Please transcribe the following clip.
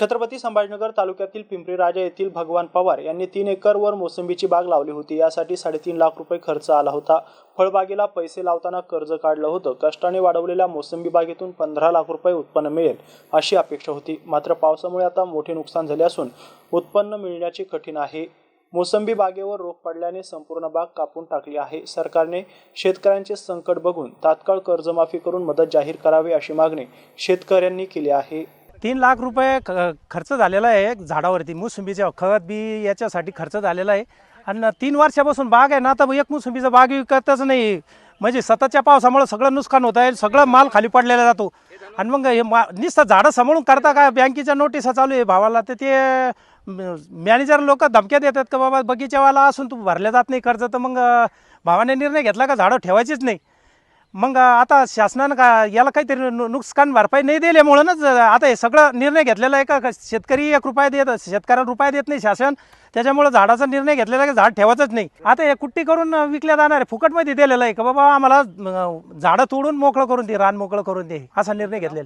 छत्रपती संभाजीनगर तालुक्यातील पिंपरी राजा येथील भगवान पवार यांनी तीन एकरवर मोसंबीची बाग लावली होती. यासाठी साडेतीन लाख रुपये खर्च आला होता. फळबागेला पैसे लावताना कर्ज काढलं होतं. कष्टाने वाढवलेल्या मोसंबी बागेतून पंधरा लाख रुपये उत्पन्न मिळेल अशी अपेक्षा होती. मात्र पावसामुळे आता मोठे नुकसान झाले असून उत्पन्न मिळण्याचे कठीण आहे. मोसंबी बागेवर रोग पडल्याने संपूर्ण बाग कापून टाकली आहे. सरकारने शेतकऱ्यांचे संकट बघून तात्काळ कर्जमाफी करून मदत जाहीर करावी अशी मागणी शेतकऱ्यांनी केली आहे. तीन लाख रुपये ख- खर्च झालेला आहे झाडावरती. मोसंबीच्या खत बी याच्यासाठी खर्च झालेला आहे. आणि तीन वर्षापासून बाग आहे ना तर एक मोसंबीचा बाग विकतच नाही. म्हणजे सततच्या पावसामुळे सगळं नुकसान होत आहे सगळं माल खाली पडलेला जातो. आणि मग हे मा नुसतं झाडं सांभाळून करता का? बँकेच्या नोटिसा चालू आहे भावाला तर ते मॅनेजर लोक धमक्या देतात का बाबा बगीचावाला असून तू भरल्या जात नाही कर्ज तर मग भावाने निर्णय घेतला का? झाडं ठेवायचीच नाही. मग आता शासनानं का याला काहीतरी नु- नुकसान भरपाई नाही दिल्यामुळंच आता हे सगळं निर्णय घेतलेला आहे का? का शेतकरी एक रुपया देत शेतकऱ्याला रुपया देत नाही शासन? त्याच्यामुळे झाडाचा निर्णय घेतलेला आहे की? झाड ठेवायचंच नाही. आता हे कुट्टी करून विकल्या जाणार आहे फुकटमध्ये दिलेलं आहे का? बाबा आम्हाला अं, झाडं तोडून मोकळं करून दे रान मोकळं करून दे असा निर्णय घेतलेला आहे.